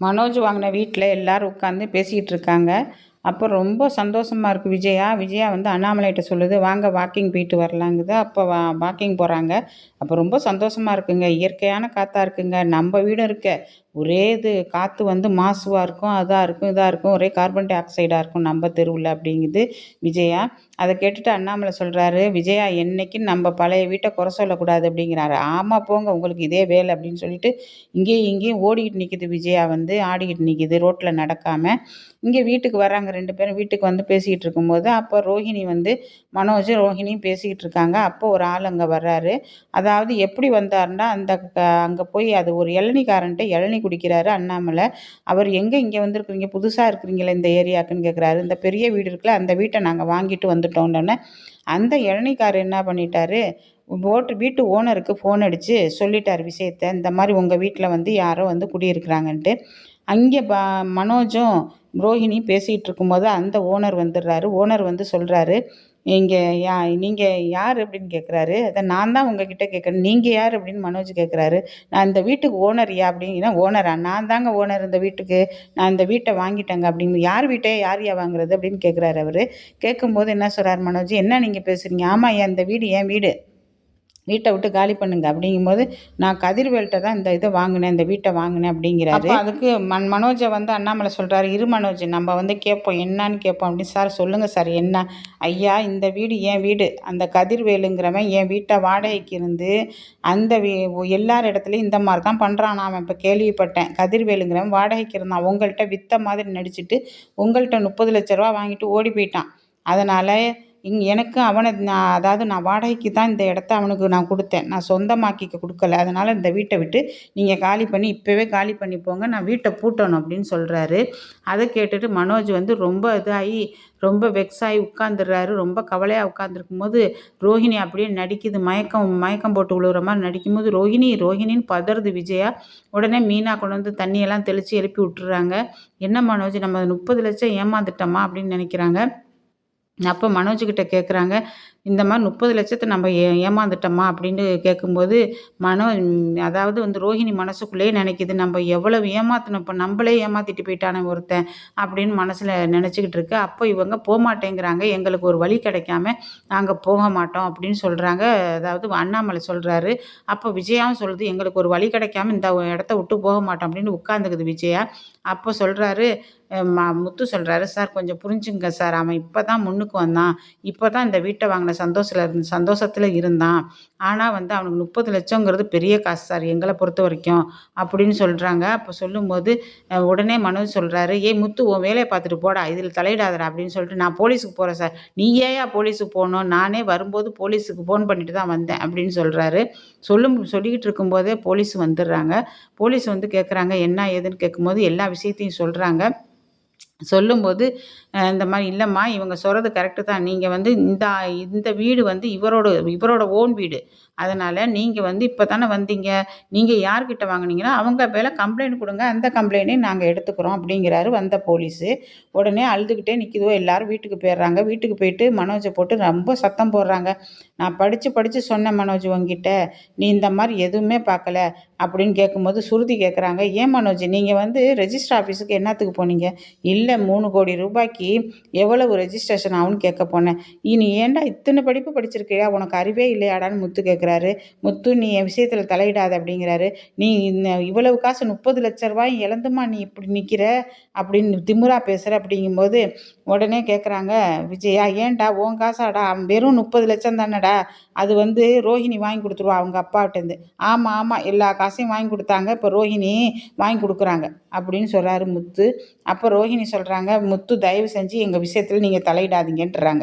மனோஜ் வாங்கின வீட்டில் எல்லோரும் உட்காந்து பேசிக்கிட்டு இருக்காங்க. அப்போ ரொம்ப சந்தோஷமாக இருக்குது விஜயா. விஜயா வந்து அண்ணாமலைகிட்ட சொல்லுது வாங்க வாக்கிங் போயிட்டு வரலாங்குது. அப்போ வா வாக்கிங் போகிறாங்க அப்போ ரொம்ப சந்தோஷமாக இருக்குங்க. இயற்கையான காற்றா இருக்குங்க. நம்ம வீடும் இருக்க ஒரே இது காற்று வந்து மாசுவாக இருக்கும் அதாக இருக்கும் இதாக இருக்கும். ஒரே கார்பன் டை ஆக்சைடாக இருக்கும் நம்ம தெருவில் அப்படிங்குது விஜயா. அதை கேட்டுட்டு அண்ணாமலை சொல்கிறாரு விஜயா என்றைக்கும் நம்ம பழைய வீட்டை குறை சொல்லக்கூடாது? அப்படிங்கிறாரு. ஆமாம் போங்க உங்களுக்கு இதே வேலை. அப்படின்னு சொல்லிட்டு இங்கேயும் இங்கேயும் ஓடிக்கிட்டு நிற்கிது விஜயா வந்து ஆடிக்கிட்டு நிற்கிது ரோட்டில் நடக்காமல் இங்கே வீட்டுக்கு வராங்க ரெண்டு பேரும். வீட்டுக்கு வந்து பேசிக்கிட்டு இருக்கும்போது அப்போ ரோஹிணி வந்து மனோஜ் ரோஹிணியும் பேசிக்கிட்டு இருக்காங்க. அப்போ ஒரு ஆள் அங்கே வர்றாரு. அதாவது எப்படி வந்தாருன்னா அந்த அங்கே போய் அது ஒரு இளநிக்காரன்ட்டு இளநி குடிக்கிறாரு அண்ணாமலை. அவர் எங்கே இங்கே வந்திருக்குறீங்க? புதுசாக இருக்கிறீங்களே இந்த ஏரியாக்குன்னு கேட்குறாரு இந்த பெரிய வீடு இருக்குல்ல அந்த வீட்டை நாங்கள் வாங்கிட்டு வந்துட்டோன்னே அந்த இளநிக்காரர் என்ன பண்ணிட்டாரு? ஓட்டு வீட்டு ஓனருக்கு ஃபோன் அடித்து சொல்லிட்டார் விஷயத்த. இந்த மாதிரி உங்கள் வீட்டில் வந்து யாரோ வந்து குடியிருக்கிறாங்கன்ட்டு. அங்கே ப மனோஜும் ரோஹிணி பேசிகிட்டு இருக்கும்போது அந்த ஓனர் வந்துடுறாரு. ஓனர் வந்து சொல்கிறாரு இங்கே யா நீங்கள் யார் அப்படின்னு கேட்குறாரு. அதை நான் தான் உங்ககிட்ட கேட்குறேன் நீங்கள் யார் அப்படின்னு மனோஜ் கேட்குறாரு. நான் இந்த வீட்டுக்கு ஓனர் யா அப்படிங்கன்னா ஓனரா? நான் தாங்க ஓனர் இந்த வீட்டுக்கு. நான் இந்த வீட்டை வாங்கிட்டேங்க அப்படின்னு. யார் வீட்டை யார் யா வாங்குறது? அப்படின்னு கேட்குறாரு அவர். கேட்கும்போது என்ன சொல்கிறார் மனோஜ்? என்ன நீங்கள் பேசுகிறீங்க ஆமாம் இந்த வீடு என் வீடு. வீட்டை விட்டு காலி பண்ணுங்க. அப்படிங்கும்போது நான் கதிர்வேல்கிட்ட தான் இந்த இதை வாங்கினேன் இந்த வீட்டை வாங்கினேன் அப்படிங்கிறாரு. அதுக்கு மன் மனோஜை வந்து அண்ணாமலை சொல்கிறாரு இரு மனோஜ் நம்ம வந்து கேட்போம் என்னன்னு கேட்போம். அப்படின்னு சார் சொல்லுங்கள் சார் என்ன? ஐயா இந்த வீடு என் வீடு. அந்த கதிர்வேலுங்கிறவன் என் வீட்டை வாடகைக்கு இருந்து அந்த வீ எல்லார் இடத்துலையும் இந்த மாதிரி தான் பண்ணுறான் நான் இப்போ கேள்விப்பட்டேன். கதிர்வேலுங்கிறவன் வாடகைக்கு இருந்தான். உங்கள்கிட்ட வித்த மாதிரி நடிச்சுட்டு உங்கள்கிட்ட முப்பது லட்ச ரூபா வாங்கிட்டு ஓடி போயிட்டான். அதனால் இங் எனக்கு அவனை நான் அதாவது நான் வாடகைக்கு தான் இந்த இடத்த அவனுக்கு நான் கொடுத்தேன். நான் சொந்தமாக்கிக்க கொடுக்கல. அதனால் இந்த வீட்டை விட்டு நீங்கள் காலி பண்ணி இப்போவே காலி பண்ணி போங்க. நான் வீட்டை பூட்டணும் அப்படின்னு சொல்கிறாரு அதை கேட்டுட்டு மனோஜ் வந்து ரொம்ப இதாகி ரொம்ப வெக்ஸாகி உட்காந்துடுறாரு ரொம்ப கவலையாக உட்காந்துருக்கும் போது ரோஹிணி அப்படியே நடிக்குது. மயக்கம் மயக்கம் போட்டு விழுகிற மாதிரி நடிக்கும்போது ரோஹிணி ரோஹிணின்னு பதறுது விஜயா. உடனே மீனா கொண்டு வந்து தண்ணியெல்லாம் தெளித்து எழுப்பி விட்டுறாங்க. என்ன மனோஜ் நம்ம முப்பது லட்சம் ஏமாந்துட்டோமா அப்படின்னு நினைக்கிறாங்க. அப்போ மனோஜ்கிட்ட கேட்குறாங்க இந்த மாதிரி முப்பது லட்சத்தை நம்ம ஏ ஏமாந்துட்டோமா அப்படின்னு கேட்கும்போது மனோ அதாவது வந்து ரோஹிணி மனசுக்குள்ளேயே நினைக்கிது நம்ம எவ்வளவு ஏமாத்தணும் இப்போ நம்மளே ஏமாற்றிட்டு போயிட்டானே ஒருத்தன் அப்படின்னு மனசில் நினச்சிக்கிட்டு இருக்கு. அப்போ இவங்க போகமாட்டேங்கிறாங்க எங்களுக்கு ஒரு வழி கிடைக்காம நாங்கள் போக மாட்டோம் அப்படின்னு சொல்கிறாங்க அதாவது அண்ணாமலை சொல்கிறாரு அப்போ விஜயாவும் சொல்லுது எங்களுக்கு ஒரு வழி கிடைக்காம இந்த இடத்த விட்டு போக மாட்டோம் அப்படின்னு உட்காந்துக்குது விஜயா. அப்போ சொல்கிறாரு முத்து சொல்கிறாரு சார் கொஞ்சம் புரிஞ்சுங்க சார். அவன் இப்போ தான் முன்னுக்கு வந்தான். இப்போ தான் இந்த வீட்டை வாங்கின சந்தோஷத்தில் இருந்து சந்தோஷத்தில் இருந்தான். ஆனால் வந்து அவனுக்கு முப்பது லட்சங்கிறது பெரிய காசு சார். எங்களை பொறுத்த வரைக்கும் அப்படின்னு சொல்கிறாங்க அப்போ சொல்லும்போது உடனே மனோஜ் சொல்கிறாரு ஏ முத்து உன் வேலையை பார்த்துட்டு போடா. இதில் தலையிடாதடா அப்படின்னு சொல்லிட்டு நான் போலீஸுக்கு போகிறேன் சார். நீ ஏயா போலீஸுக்கு போகணும்? நானே வரும்போது போலீஸுக்கு ஃபோன் பண்ணிட்டு தான் வந்தேன் அப்படின்னு சொல்கிறாரு சொல்லும் சொல்லிக்கிட்டு இருக்கும்போதே போலீஸ் வந்துடுறாங்க. போலீஸ் வந்து கேட்குறாங்க என்ன ஏதுன்னு? கேட்கும்போது எல்லா விஷயத்தையும் சொல்கிறாங்க சொல்லும்போது இந்த மாதிரி இல்லைம்மா இவங்க சொல்கிறது கரெக்டு தான். நீங்கள் வந்து இந்த இந்த வீடு வந்து இவரோட இவரோட ஓன் வீடு. அதனால் நீங்கள் வந்து இப்போ தானே வந்தீங்க. நீங்கள் யார்கிட்ட வாங்கினீங்கன்னா அவங்க மேலே கம்ப்ளைண்ட் கொடுங்க. அந்த கம்ப்ளைண்ட்டையும் நாங்கள் எடுத்துக்கிறோம் அப்படிங்கிறாரு வந்த போலீஸு. உடனே அழுதுகிட்டே நிற்கிதோ எல்லோரும் வீட்டுக்கு போயிடுறாங்க. வீட்டுக்கு போயிட்டு மனோஜை போட்டு ரொம்ப சத்தம் போடுறாங்க. நான் படித்து படித்து சொன்னேன் மனோஜ் உங்ககிட்ட நீ இந்த மாதிரி எதுவுமே பார்க்கல. அப்படின்னு கேட்கும்போது சுருதி கேட்குறாங்க ஏன் மனோஜ் நீங்கள் வந்து ரெஜிஸ்டர் ஆஃபீஸுக்கு என்னத்துக்கு போனீங்க? இல்லை மூணு கோடி ரூபாய்க்கு எவ்வளவு ரெஜிஸ்ட்ரேஷன் ஆகும்னு கேட்க போனேன். இனி ஏன்டா இத்தனை படிப்பு படிச்சிருக்கியா? உனக்கு அறிவே இல்லையாடான்னு முத்து கேட்குறாரு. முத்து நீ என் விஷயத்தில் தலையிடாத அப்படிங்கிறாரு. நீ இவ்வளவு காசு முப்பது லட்ச ரூபாய் இழந்துமா? நீ இப்படி நிற்கிற அப்படின்னு திமுறா பேசுகிற அப்படிங்கும்போது உடனே கேட்குறாங்க விஜயா ஏன்டா உன் காசாடா? வெறும் முப்பது லட்சம் தானடா? அது வந்து ரோஹிணி வாங்கி கொடுத்துருவா அவங்க அப்பாட்டேருந்து ஆமாம் ஆமாம் எல்லா காசையும் வாங்கி கொடுத்தாங்க. இப்போ ரோஹிணி வாங்கி கொடுக்குறாங்க. அப்படின்னு சொல்கிறாரு முத்து. அப்போ ரோஹிணி சொல்கிறாங்க முத்து தயவு செஞ்சு எங்கள் விஷயத்தில் நீங்கள் தலையிடாதீங்கன்றாங்க.